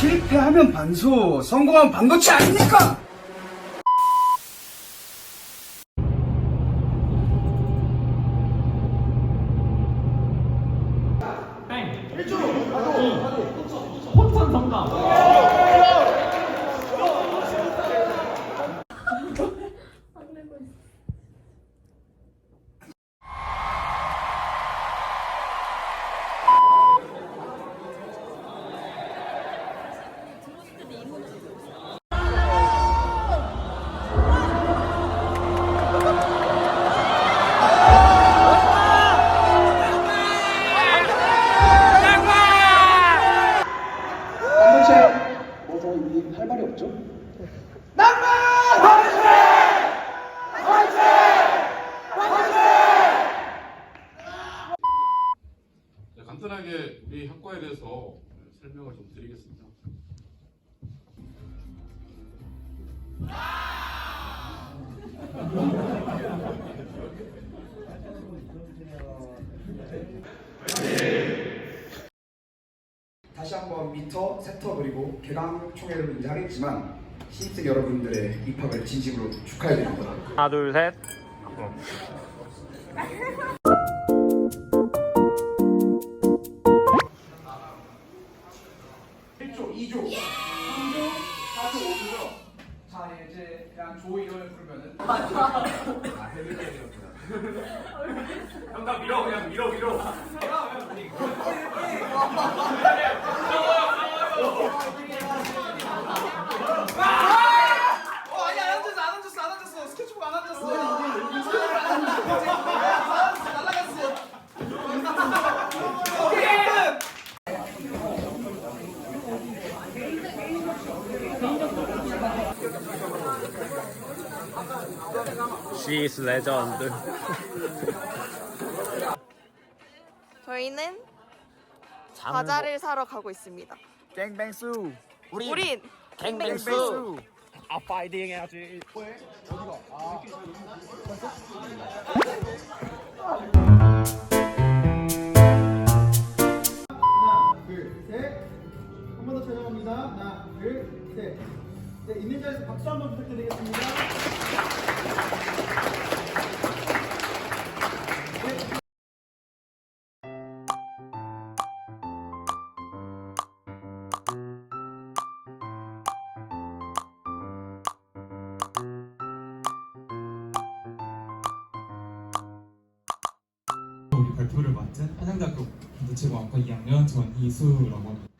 실패하면 반소, 성공하면 반도체 아닙니까? 혼선 성감. 반도체, 뭐 저희 할 말이 없죠? 네, 간단하게 우리 학과에 대해서 설명을 좀 드리겠습니다. 다시 한번 미터, 세터 그리고 개강 총회를 인지하겠지만 신입생 여러분들의 입학을 진심으로 축하해드립니다. 하나 둘 셋. 1조, 2조, 3조, 4조, 5조죠. 자 이제 그냥 조 이름을 부르면은 아 해밀 형가 밀어 그냥 밀어 밀어. 어 시스 레전드. 저희는 과자를 사러 가고 있습니다. 갱뱅수 우리 우린 갱뱅수 아 파이팅 해야지. 하나, 둘, 셋. 한 번 더 촬영합니다. 하나, 둘, 셋. 네, 있는 자리에서 박수 한번 부탁드리겠습니다. 우리 발표를 맡은 한양대학교 반도체공학과 2학년 전이수라고 합니다.